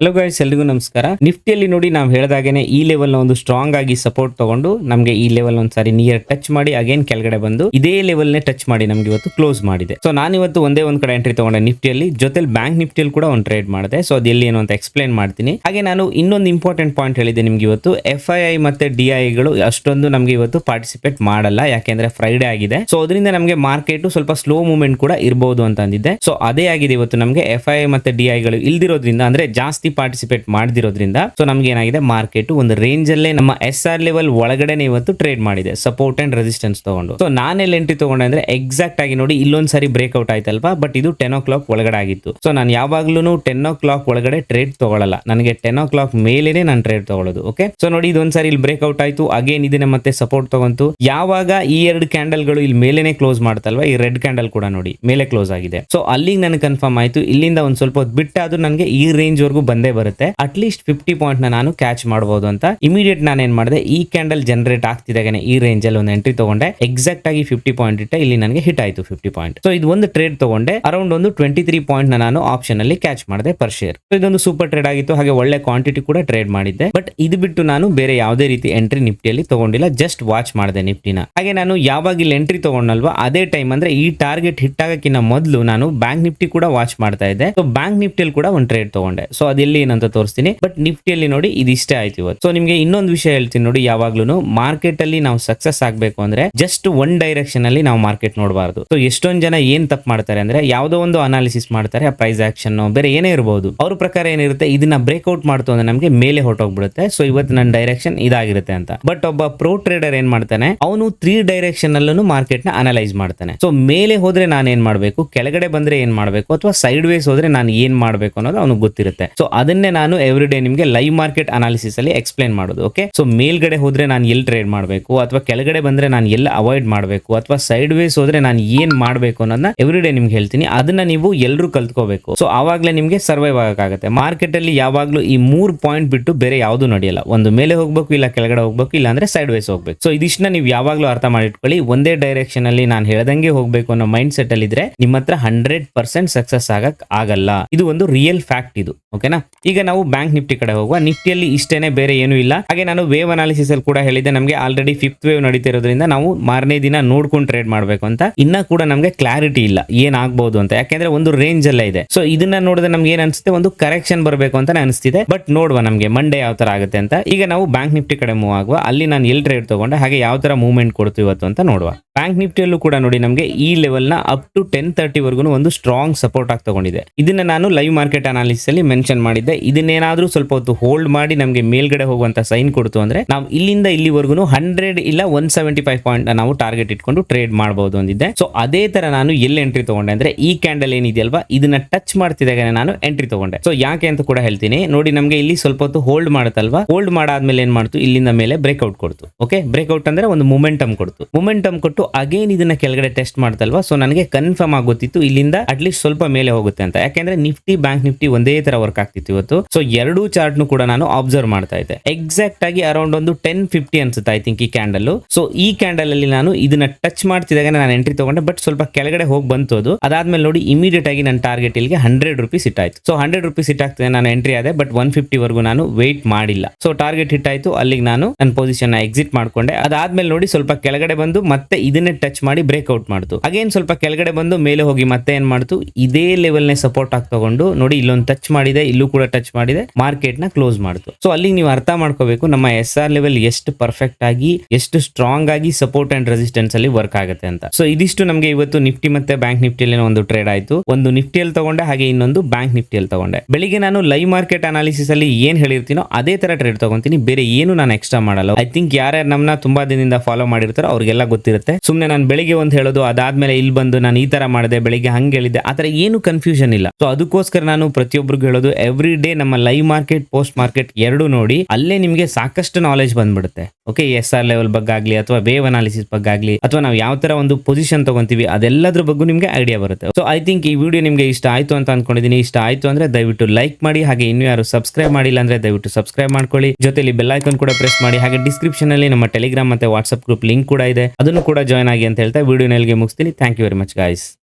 Hello guys ಎಲ್ರಿಗೂ ನಮಸ್ಕಾರ. ನಿಫ್ಟಿಯಲ್ಲಿ ನೋಡಿ ನಾವು ಹೇಳಿದಾಗೇನೆ ಈ ಲೆವೆಲ್ ಒಂದು ಸ್ಟ್ರಾಂಗ್ ಆಗಿ ಸಪೋರ್ಟ್ ತಗೊಂಡು ನಮಗೆ ಈ ಲೆವೆಲ್ ಒಂದ್ಸಾರಿ ನಿಯರ್ ಟಚ್ ಮಾಡಿ ಅಗೇನ್ ಕೆಳಗಡೆ ಬಂದು ಇದೇ ಲೆವೆಲ್ ನೇ ಟಚ್ ಮಾಡಿ ನಮ್ಗೆ ಇವತ್ತು ಕ್ಲೋಸ್ ಮಾಡಿದೆ. ಸೊ ನಾನು ಇವತ್ತು ಒಂದೇ ಒಂದ್ ಕಡೆ ಎಂಟ್ರಿ ತಗೊಂಡೆ ನಿಫ್ಟಿಯಲ್ಲಿ. ಜೊತೆಲಿ ಬ್ಯಾಂಕ್ ನಿಫ್ಟಿಯಲ್ಲಿ ಕೂಡ ಒಂದು ಟ್ರೇಡ್ ಮಾಡಿದೆ. ಸೊ ಅದು ಎಲ್ಲಿ ಏನು ಅಂತ ಎಕ್ಸ್ಪ್ಲೇನ್ ಮಾಡ್ತೀನಿ. ಹಾಗೆ ನಾನು ಇನ್ನೊಂದು ಇಂಪಾರ್ಟೆಂಟ್ ಪಾಯಿಂಟ್ ಹೇಳಿದೆ ನಿಮ್ಗೆ ಇವತ್ತು. ಎಫ್ ಐ ಐ ಮತ್ತೆ ಡಿ ಐಗಳು ಅಷ್ಟೊಂದು ನಮ್ಗೆ ಇವತ್ತು ಪಾರ್ಟಿಸಿಪೇಟ್ ಮಾಡಲ್ಲ. ಯಾಕೆಂದ್ರೆ ಫ್ರೈಡೆ ಆಗಿದೆ. ಸೊ ಅದರಿಂದ ನಮಗೆ ಮಾರ್ಕೆಟ್ ಸ್ವಲ್ಪ ಸ್ಲೋ ಮೂವ್ಮೆಂಟ್ ಕೂಡ ಇರಬಹುದು ಅಂತ ಅಂದಿದ್ದೆ. ಸೊ ಅದೇ ಆಗಿದೆ ಇವತ್ತು ನಮಗೆ ಎಫ್ ಐ ಮತ್ತೆ ಡಿ ಐಗಳು ಇಲ್ದಿರೋದ್ರಿಂದ, ಅಂದ್ರೆ ಜಾಸ್ತಿ ಪಾರ್ಟಿಸಿಪೇಟ್ ಮಾಡದಿರೋದ್ರಿಂದ ಸೊ ನಮ್ಗೆ ಏನಾಗಿದೆ? ಮಾರ್ಕೆಟ್ ಒಂದು ರೇಂಜ್ ಅಲ್ಲೇ ನಮ್ಮ ಎಸ್ ಆರ್ ಲೆವೆಲ್ ಒಳಗಡೆ ಇವತ್ತು ಟ್ರೇಡ್ ಮಾಡಿದೆ. ಸಪೋರ್ಟ್ ಅಂಡ್ ರೆಸಿಸ್ಟೆನ್ಸ್ ತಗೊಂಡು. ಸೊ ನಾನೆಲ್ಲ ಎಂಟ್ರಿ ತಗೊಂಡೆ ಅಂದ್ರೆ ಎಕ್ಸಾಕ್ಟ್ ಆಗಿ ನೋಡಿ ಇಲ್ಲೊಂದ್ ಸಾರಿ ಬ್ರೇಕ್ಔಟ್ ಆಯ್ತಲ್ವಾ? ಬಟ್ ಇದು ಟೆನ್ ಓ ಕ್ಲಾಕ್ ಒಳಗಡೆ ಆಗಿತ್ತು. ಸೊ ನಾನು ಯಾವಾಗ್ಲೂ ಟೆನ್ ಓ ಕ್ಲಾಕ್ ಒಳಗಡೆ ಟ್ರೇಡ್ ತಗೊಳ್ಳಲ್ಲ ನನಗೆ ಟೆನ್ ಓ ಕ್ಲಾಕ್ ಮೇಲೇನೆ ನಾನು ಟ್ರೇಡ್ ತಗೊಳ್ಳೋದು ಓಕೆ ಸೊ ನೋಡಿ ಇದೊಂದ್ಸಾರಿ ಇಲ್ಲಿ ಬ್ರೇಕ್ಔಟ್ ಆಯ್ತು. ಅಗೇನ್ ಇದನ್ನ ಮತ್ತೆ ಸಪೋರ್ಟ್ ತಗೊಂತು. ಯಾವಾಗ ಈ ಎರಡು ಕ್ಯಾಂಡಲ್ಗಳು ಇಲ್ಲಿ ಮೇಲೇನೆ ಕ್ಲೋಸ್ ಮಾಡ್ತಲ್ವಾ? ಈ ರೆಡ್ ಕ್ಯಾಂಡಲ್ ಕೂಡ ನೋಡಿ. ಮೇಲೆ ಕ್ಲೋಸ್ ಆಗಿದೆ. ಸೊ ಅಲ್ಲಿಗೆ ನನಗೆ ಕನ್ಫರ್ಮ್ ಆಯ್ತು. ಇಲ್ಲಿಂದ ಒಂದ್ ಸ್ವಲ್ಪ ಬಿಟ್ಟಾದ್ರೂ ನನಗೆ ಈ ರೇಂಜ್ ವರೆಗೂ ಬಂದೇ ಬರುತ್ತೆ. ಅಟ್ಲೀಸ್ಟ್ ಫಿಫ್ಟಿ ಪಾಯಿಂಟ್ನ ನಾನು ಕ್ಯಾಚ್ ಮಾಡಬಹುದು ಅಂತ. ಇಮಿಡಿಯೇಟ್ ನಾನು ಏನ್ ಮಾಡಿದೆ, ಈ ಕ್ಯಾಂಡಲ್ ಜನರೇಟ್ ಆಗ್ತಿದ್ದಾಗನೆ ಈ ರೇಂಜ್ ಅಲ್ಲಿ ಒಂದು ಎಂಟ್ರಿ ತಗೊಂಡೆ. ಎಕ್ಸಾಕ್ಟ್ ಆಗಿ ಫಿಫ್ಟಿ ಪಾಯಿಂಟ್ ಇಟ್ಟೆ ಇಲ್ಲಿ ನನಗೆ ಹಿಟ್ ಆಯ್ತು ಫಿಫ್ಟಿ ಪಾಯಿಂಟ್ ಸೊ ಇದು ಒಂದು ಟ್ರೇಡ್ ತಗೊಂಡೆ. ಅರೌಂಡ್ ಒಂದು ಟ್ವೆಂಟಿ ತ್ರೀ ಪಾಯಿಂಟ್ ನಾನು ಆಪ್ಷನ್ ಅಲ್ಲಿ ಕ್ಯಾಚ್ ಮಾಡಿದೆ ಪರ್ ಶೇರ್ ಇದೊಂದು ಸೂಪರ್ ಟ್ರೇಡ್ ಆಗಿತ್ತು. ಹಾಗೆ ಒಳ್ಳೆ ಕ್ವಾಂಟಿಟಿ ಕೂಡ ಟ್ರೇಡ್ ಮಾಡಿದ್ದೆ. ಬಟ್ ಇದು ಬಿಟ್ಟು ನಾನು ಬೇರೆ ಯಾವುದೇ ರೀತಿ ಎಂಟ್ರಿ ನಿಫ್ಟಿಯಲ್ಲಿ ತಗೊಂಡಿಲ್ಲ. ಜಸ್ಟ್ ವಾಚ್ ಮಾಡಿದೆ ನಿಫ್ಟಿನ. ಹಾಗೆ ನಾನು ಯಾವಾಗ ಇಲ್ಲಿ ಎಂಟ್ರಿ ತಗೊಂಡಲ್ವಾ ಅದೇ ಟೈಮ್ ಅಂದ್ರೆ ಈ ಟಾರ್ಗೆಟ್ ಹಿಟ್ ಆಗಕ್ಕಿಂತ ಮೊದಲು ನಾನು ಬ್ಯಾಂಕ್ ನಿಫ್ಟಿ ಕೂಡ ವಾಚ್ ಮಾಡ್ತಾ ಇದ್ದೆ. ಸೊ ಬ್ಯಾಂಕ್ ನಿಫ್ಟಿಯಲ್ಲಿ ಕೂಡ ಒಂದು ಟ್ರೇಡ್ ತಗೊಂಡೆ. ಸೊ ಅದೆಲ್ಲಿ ಏನಂತ ತೋರಿಸ್ತೀನಿ. ಬಟ್ ನಿಫ್ಟಿಯಲ್ಲಿ ನೋಡಿ ಇದಿಷ್ಟೇ ಆಯ್ತು ಇವತ್ತು. ಸೊ ನಿಮ್ಗೆ ಇನ್ನೊಂದು ವಿಷಯ ಹೇಳ್ತೀನಿ ನೋಡಿ ಯಾವಾಗ್ಲೂ ಮಾರ್ಕೆಟ್ ಅಲ್ಲಿ ನಾವು ಸಕ್ಸಸ್ ಆಗ್ಬೇಕು ಅಂದ್ರೆ ಜಸ್ಟ್ ಒನ್ ಡೈರೆಕ್ಷನ್ ಅಲ್ಲಿ ನಾವು ಮಾರ್ಕೆಟ್ ನೋಡಬಾರ್ದು. ಸೊ ಎಷ್ಟೊಂದ್ ಜನ ಏನ್ ತಪ್ಪು ಮಾಡ್ತಾರೆ ಅಂದ್ರೆ ಯಾವ್ದೋ ಒಂದು ಅನಾಲಿಸಿಸ್ ಮಾಡ್ತಾರೆ ಪ್ರೈಸ್ ಆಕ್ಷನ್ ಬೇರೆ ಏನೇ ಇರಬಹುದು ಅವ್ರ ಪ್ರಕಾರ ಏನಿರುತ್ತೆ, ಇದನ್ನ ಬ್ರೇಕ್ಔಟ್ ಮಾಡ್ತು ಅಂದ್ರೆ ನಮಗೆ ಮೇಲೆ ಹೊರಟೋಗ್ಬಿಡುತ್ತೆ. ಸೊ ಇವತ್ತು ನನ್ನ ಡೈರೆಕ್ಷನ್ ಇದಾಗಿರುತ್ತೆ ಅಂತ. ಬಟ್ ಒಬ್ಬ ಪ್ರೋ ಟ್ರೇಡರ್ ಏನ್ ಮಾಡ್ತಾನೆ, ಅವನು ತ್ರೀ ಡೈರೆಕ್ಷನ್ ಅಲ್ಲೂ ಮಾರ್ಕೆಟ್ನ ಅನಲೈಸ್ ಮಾಡ್ತಾನೆ. ಸೊ ಮೇಲೆ ಹೋದ್ರೆ ನಾನು ಏನ್ ಮಾಡ್ಬೇಕು, ಕೆಳಗಡೆ ಬಂದ್ರೆ ಏನ್ ಮಾಡ್ಬೇಕು, ಅಥವಾ ಸೈಡ್ ವೇಸ್ ಹೋದ್ರೆ ನಾನು ಏನ್ ಮಾಡ್ಬೇಕು ಅನ್ನೋದು ಅವ್ನಿಗೆ ಗೊತ್ತಿರುತ್ತೆ. ಸೊ ಅದನ್ನೇ ನಾನು ಎವ್ರಿ ಡೇ ನಿಮಗೆ ಲೈವ್ ಮಾರ್ಕೆಟ್ ಅನಾಲಿಸಿಸ್ ಅಲ್ಲಿ ಎಕ್ಸ್ಪ್ಲೈನ್ ಮಾಡೋದು ಓಕೆ ಸೊ ಮೇಲ್ಗಡೆ ಹೋದ್ರೆ ನಾನು ಎಲ್ಲಿ ಟ್ರೇಡ್ ಮಾಡಬೇಕು, ಅಥವಾ ಕೆಳಗಡೆ ಬಂದ್ರೆ ನಾನು ಎಲ್ಲ ಅವಾಯ್ಡ್ ಮಾಡಬೇಕು, ಅಥವಾ ಸೈಡ್ ವೇಸ್ ಹೋದ್ರೆ ನಾನು ಏನ್ ಮಾಡಬೇಕು ಅನ್ನೋದನ್ನ ಎವ್ರಿ ಡೇ ನಿಮ್ಗೆ ಹೇಳ್ತೀನಿ. ಅದನ್ನ ನೀವು ಎಲ್ಲರೂ ಕಲ್ತ್ಕೋಬೇಕು. ಸೊ ಆವಾಗಲೇ ನಿಮಗೆ ಸರ್ವೈವ್ ಆಗಕ್ಕಾಗತ್ತೆ. ಮಾರ್ಕೆಟ್ ಅಲ್ಲಿ ಯಾವಾಗ್ಲೂ ಈ ಮೂರು ಪಾಯಿಂಟ್ ಬಿಟ್ಟು ಬೇರೆ ಯಾವುದು ನಡೆಯಲ್ಲ. ಒಂದು ಮೇಲೆ ಹೋಗ್ಬೇಕು, ಇಲ್ಲ ಕೆಳಗಡೆ ಹೋಗ್ಬೇಕು, ಇಲ್ಲ ಅಂದ್ರೆ ಸೈಡ್ ವೇಸ್ ಹೋಗ್ಬೇಕು. ಸೊ ಇದಿಷ್ಟನ್ನ ನೀವು ಯಾವಾಗ್ಲೂ ಅರ್ಥ ಮಾಡಿಟ್ಕೊಳ್ಳಿ. ಒಂದೇ ಡೈರೆಕ್ಷನ್ ಅಲ್ಲಿ ನಾನು ಹೇಳ್ದಂಗೆ ಹೋಗ್ಬೇಕು ಅನ್ನೋ ಮೈಂಡ್ ಸೆಟ್ ಅಲ್ಲಿ ಇದ್ರೆ ನಿಮ್ಮ ಹತ್ರ ಹಂಡ್ರೆಡ್ ಪರ್ಸೆಂಟ್ ಸಕ್ಸಸ್ ಆಗಕ್ ಆಗಲ್ಲ. ಇದು ಒಂದು ರಿಯಲ್ ಫ್ಯಾಕ್ಟ್ ಇದು ಓಕೆನಾ ಈಗ ನಾವು ಬ್ಯಾಂಕ್ ನಿಫ್ಟಿ ಕಡೆ ಹೋಗುವ. ನಿಫ್ಟಿಯಲ್ಲಿ ಇಷ್ಟೇನೆ ಬೇರೆ ಏನೂ ಇಲ್ಲ. ಹಾಗೆ ನಾನು ವೇವ್ ಅನಾಲಿಸಿಸ್ ಅಲ್ಲಿ ಕೂಡ ಹೇಳಿದ್ದೆ. ನಮಗೆ ಆಲ್ರೆಡಿ ಫಿಫ್ತ್ ವೇವ್ ನಡೀತಿರೋದ್ರಿಂದ ನಾವು ಮಾರನೇ ದಿನ ನೋಡ್ಕೊಂಡು ಟ್ರೇಡ್ ಮಾಡಬೇಕು ಅಂತ. ಇನ್ನ ಕೂಡ ನಮಗೆ ಕ್ಲಾರಿಟಿ ಇಲ್ಲ. ಏನಾಗಬಹುದು ಅಂತ. ಯಾಕೆಂದ್ರೆ ಒಂದು ರೇಂಜ್ ಅಲ್ಲೇ ಇದೆ. ಸೊ ಇದನ್ನ ನೋಡಿದ್ರೆ ನಮ್ಗೆ ಏನ್ ಅನ್ಸುತ್ತೆ? ಒಂದು ಕರೆಕ್ಷನ್ ಬರಬೇಕು ಅಂತ ಅನಿಸ್ತಿದೆ. ಬಟ್ ನೋಡುವ ನಮಗೆ ಮಂಡೇ ಯಾವ ತರ ಆಗುತ್ತೆ ಅಂತ. ಈಗ ನಾವು ಬ್ಯಾಂಕ್ ನಿಫ್ಟಿ ಕಡೆ ಮೂವ್ ಆಗುವ. ಅಲ್ಲಿ ನಾನು ಎಲ್ ಟ್ರೇಡ್ ತಗೊಂಡೆ? ಹಾಗೆ ಯಾವ ತರ ಮೂವ್ಮೆಂಟ್ ಕೊಡ್ತು ಇವತ್ತು ಅಂತ ನೋಡುವ. ಬ್ಯಾಂಕ್ ನಿಫ್ಟಿಯಲ್ಲೂ ಕೂಡ ನೋಡಿ ನಮಗೆ ಈ ಲೆವೆಲ್ನ ಅಪ್ ಟು ಟೆನ್ ತರ್ಟಿ ವರ್ಗು ಒಂದು ಸ್ಟ್ರಾಂಗ್ ಸಪೋರ್ಟ್ ಆಗಿ ತಗೊಂಡಿದೆ. ಇದನ್ನ ನಾನು ಲೈವ್ ಮಾರ್ಕೆಟ್ ಅನಾಲಿಸಿಸ್ ಅಲ್ಲಿ ಮೆನ್ಷನ್ ಮಾಡಿದ್ದೆ. ಇದನ್ನೇನಾದ್ರೂ ಸ್ವಲ್ಪ ಹೊತ್ತು ಹೋಲ್ಡ್ ಮಾಡಿ ನಮಗೆ ಮೇಲ್ಗಡೆ ಹೋಗುವಂತ ಸೈನ್ ಕೊಡ್ತು ಅಂದ್ರೆ ನಾವು ಇಲ್ಲಿಂದ ಇಲ್ಲಿವರೆಗೂ ಹಂಡ್ರೆಡ್ ಇಲ್ಲ ಒನ್ ಸೆವೆಂಟಿ ಫೈವ್ ಪಾಯಿಂಟ್ ನಾವು ಟಾರ್ಗೆಟ್ ಇಟ್ಕೊಂಡು ಟ್ರೇಡ್ ಮಾಡಬಹುದು ಅಂದಿದ್ದೆ. ಸೊ ಅದೇ ತರ ನಾನು ಎಲ್ಲಿ ಎಂಟ್ರಿ ತಗೊಂಡೆ ಅಂದ್ರೆ ಈ ಕ್ಯಾಂಡಲ್ ಏನಿದೆಯಲ್ವಾ, ಇದನ್ನ ಟಚ್ ಮಾಡ್ತಿದ್ದಾಗ ನಾನು ಎಂಟ್ರಿ ತಗೊಂಡೆ. ಸೊ ಯಾಕೆ ಅಂತ ಕೂಡ ಹೇಳ್ತೀನಿ. ನೋಡಿ, ನಮಗೆ ಇಲ್ಲಿ ಸ್ವಲ್ಪ ಹೊತ್ತು ಹೋಲ್ಡ್ ಮಾಡುತ್ತಲ್ವಾ? ಹೋಲ್ಡ್ ಮಾಡಾದ್ಮೇಲೆ ಏನ್ ಮಾಡ್ತು? ಇಲ್ಲಿಂದ ಮೇಲೆ ಬ್ರೇಕ್ಔಟ್ ಕೊಡ್ತು. ಓಕೆ ಬ್ರೇಕ್ಔಟ್ ಅಂದ್ರೆ ಒಂದು ಮೊಮೆಂಟಮ್ ಕೊಡ್ತು. ಮೊಮೆಂಟಮ್ ಕೊಟ್ಟು ಅಗೇನ್ ಇದನ್ನ ಕೆಳಗಡೆ ಟೆಸ್ಟ್ ಮಾಡ್ತಲ್ವಾ? ಸೊ ನನಗೆ ಕನ್ಫರ್ಮ್ ಆಗುತ್ತಿತ್ತು ಗೊತ್ತಿತ್ತು, ಇಲ್ಲಿಂದ ಅಟ್ಲೀಸ್ಟ್ ಸ್ವಲ್ಪ ಮೇಲೆ ಹೋಗುತ್ತೆ ಅಂತ. ಯಾಕೆಂದ್ರೆ ನಿಫ್ಟಿ ಬ್ಯಾಂಕ್ ನಿಫ್ಟಿ ಒಂದೇ ತರ ವರ್ಕ್ ಆಗ್ತಿತ್ತು. ಇವತ್ತು. ಸೊ ಎರಡೂ ಚಾರ್ಟ್ ಕೂಡ ನಾನು ಅಬ್ಸರ್ವ್ ಮಾಡ್ತಾ ಇದ್ದೆ. ಎಕ್ಸಾಕ್ಟ್ ಆಗಿ ಅರೌಂಡ್ ಒಂದು ಟೆನ್ ಫಿಫ್ಟಿ ಅನ್ಸುತ್ತೆ ಐ ಥಿಂಕ್ ಈ ಕ್ಯಾಂಡಲ್ ಸೊ ಈ ಕ್ಯಾಂಡಲ್ ಅಲ್ಲಿ ನಾನು ಇದನ್ನ ಟಚ್ ಮಾಡ್ತಿದಾಗ ನಾನು ಎಂಟ್ರಿ ತಗೊಂಡೆ ಬಟ್ ಸ್ವಲ್ಪ ಕೆಳಗಡೆ ಹೋಗಿ ಬಂತು ಅದು ಅದಾದ್ಮೇಲೆ ನೋಡಿ ಇಮಿಡಿಯೇಟ್ ಆಗಿ ನನ್ನ ಟಾರ್ಗೆಟ್ ಇಲ್ಲಿಗೆ ಹಂಡ್ರೆಡ್ ರುಪೀಸ್ ಇಟ್ ಆಯ್ತು. ಸೊ ಹಂಡ್ರೆಡ್ ರುಪೀಸ್ ಇಟ್ ಆಗ್ತದೆ, ನಾನು ಎಂಟ್ರಿ ಆದೆ ಬಟ್ ಒನ್ ಫಿಫ್ಟಿ ವರೆಗೂ ನಾನು ವೇಟ್ ಮಾಡಿಲ್ಲ. ಸೊ ಟಾರ್ಗೆಟ್ ಹಿಟ್ ಆಯ್ತು, ಅಲ್ಲಿಗೆ ನಾನು ನನ್ನ ಪೊಸಿಷನ್ ಎಕ್ಸಿಟ್ ಮಾಡ್ಕೊಂಡೆ. ಅದಾದ್ಮೇಲೆ ನೋಡಿ, ಸ್ವಲ್ಪ ಕೆಳಗಡೆ ಬಂದು ಮತ್ತೆ ಇದನ್ನೇ ಟಚ್ ಮಾಡಿ ಬ್ರೇಕ್ಔಟ್ ಮಾಡ್ತು. ಅಗೇನ್ ಸ್ವಲ್ಪ ಕೆಳಗಡೆ ಬಂದು, ಮೇಲೆ ಹೋಗಿ ಮತ್ತೆ ಏನ್ ಮಾಡ್ತು, ಇದೇ ಲೆವೆಲ್ ನೇ ಸಪೋರ್ಟ್ ಆಗಿ ತಗೊಂಡು ನೋಡಿ, ಇಲ್ಲೊಂದು ಟಚ್ ಮಾಡಿದೆ, ಇಲ್ಲೂ ಕೂಡ ಟಚ್ ಮಾಡಿದೆ. ಮಾರ್ಕೆಟ್ನ ಕ್ಲೋಸ್ ಮಾಡ್ತು. ಸೊ ಅಲ್ಲಿ ನೀವು ಅರ್ಥ ಮಾಡ್ಕೋಬೇಕು, ನಮ್ಮ ಎಸ್ ಆರ್ ಲೆವೆಲ್ ಎಷ್ಟು ಪರ್ಫೆಕ್ಟ್ ಆಗಿ, ಎಷ್ಟು ಸ್ಟ್ರಾಂಗ್ ಆಗಿ ಸಪೋರ್ಟ್ ಅಂಡ್ ರೆಸಿಸ್ಟೆನ್ಸ್ ಅಲ್ಲಿ ವರ್ಕ್ ಆಗುತ್ತೆ ಅಂತ. ಸೊ ಇದಿಷ್ಟು ನಮಗೆ ಇವತ್ತು ನಿಫ್ಟಿ ಮತ್ತೆ ಬ್ಯಾಂಕ್ ನಿಫ್ಟಿಯಲ್ಲಿ ಒಂದು ಟ್ರೇಡ್ ಆಯ್ತು. ಒಂದು ನಿಫ್ಟಿಯಲ್ಲಿ ತಗೊಂಡೆ, ಹಾಗೆ ಇನ್ನೊಂದು ಬ್ಯಾಂಕ್ ನಿಫ್ಟಿಯಲ್ಲಿ ತಗೊಂಡೆ. ಬೆಳಿಗ್ಗೆ ನಾನು ಲೈವ್ ಮಾರ್ಕೆಟ್ ಅನಾಲಿಸಿಸ್ ಅಲ್ಲಿ ಏನ್ ಹೇಳಿರ್ತೀನೋ ಅದೇ ತರ ಟ್ರೇಡ್ ತಗೊಂತೀನಿ. ಬೇರೆ ಏನು ನಾನು ಎಕ್ಸ್ಟ್ರಾ ಮಾಡಲ್ಲ. ಐ ಥಿಂಕ್ ಯಾರ್ಯಾರು ನಮ್ಮನ್ನ ತುಂಬಾ ದಿನದಿಂದ ಫಾಲೋ ಮಾಡಿರ್ತಾರೋ ಅವ್ರಿಗೆಲ್ಲ ಗೊತ್ತಿರುತ್ತೆ. ಸುಮ್ಮನೆ ನಾನು ಬೆಳಿಗ್ಗೆ ಒಂದು ಹೇಳೋದು, ಅದಾದ್ಮೇಲೆ ಇಲ್ಲಿ ಬಂದು ನಾನು ಈ ತರ ಮಾಡಿದೆ, ಬೆಳಿಗ್ಗೆ ಹಂಗೆ ಹೇಳಿದೆ ಆತರ ಏನು ಕನ್ಫ್ಯೂಷನ್ ಇಲ್ಲ. ಸೊ ಅದಕ್ಕೋಸ್ಕರ ನಾನು ಪ್ರತಿಯೊಬ್ಬರಿಗೂ ಹೇಳೋದು ಎವ್ರಿ ಡೇ ನಮ್ಮ ಲೈವ್ ಮಾರ್ಕೆಟ್ ಪೋಸ್ಟ್ ಮಾರ್ಕೆಟ್ ಎರಡು ನೋಡಿ ಅಲ್ಲೇ ನಿಮಗೆ ಸಾಕಷ್ಟು ನಾಲೆಜ್ ಬಂದ್ಬಿಡುತ್ತೆ. ಓಕೆ ಎಸ್ ಆರ್ ಲೆವೆಲ್ ಬಗ್ಗೆ ಆಗಲಿ ಅಥವಾ ವೇವ್ ಅನಾಲಿಸಿಸ್ ಬಗ್ಗೆ ಆಗಲಿ ಅಥವಾ ನಾವು ಯಾವ ತರ ಒಂದು ಪೊಸಿಷನ್ ತಗೊಂತೀವಿ ಅದೆಲ್ಲದ್ರ ಬಗ್ಗೆ ನಿಮಗೆ ಐಡಿಯಾ ಬರುತ್ತೆ. ಸೊ ಐ ಥಿಂಕ್ ಈ ವಿಡಿಯೋ ನಿಮಗೆ ಇಷ್ಟ ಆಯ್ತು ಅಂತ ಅನ್ಕೊಂಡಿದ್ದೀನಿ ಇಷ್ಟ ಆಯ್ತು ಅಂದ್ರೆ ದಯವಿಟ್ಟು ಲೈಕ್ ಮಾಡಿ, ಹಾಗೆ ಇನ್ನು ಯಾರು ಸಬ್ಸ್ಕ್ರೈಬ್ ಮಾಡಿಲ್ಲ ಅಂದ್ರೆ ದಯವಿಟ್ಟು ಸಬ್ಸ್ಕ್ರೈಬ್ ಮಾಡ್ಕೊಳ್ಳಿ. ಜೊತೆಲಿ ಬೆಲ್ ಐಕನ್ ಕೂಡ ಪ್ರೆಸ್ ಮಾಡಿ, ಹಾಗೆ ಡಿಸ್ಕ್ರಿಪ್ಷನ್ ಅಲ್ಲಿ ನಮ್ಮ ಟೆಲಿಗ್ರಾಮ್ ಮತ್ತೆ ವಾಟ್ಸ್ಆಪ್ ಗ್ರೂಪ್ ಲಿಂಕ್ ಕೂಡ ಇದೆ. ಅದನ್ನು ಕೂಡ ಜಾಯ್ನ್ ಆಗಿ ಅಂತ ಹೇಳ್ತಾ ವಿಡಿಯೋ ನೆಲ್ಗೆ ಮುಗಿಸ್ತೀನಿ. Thank you very much guys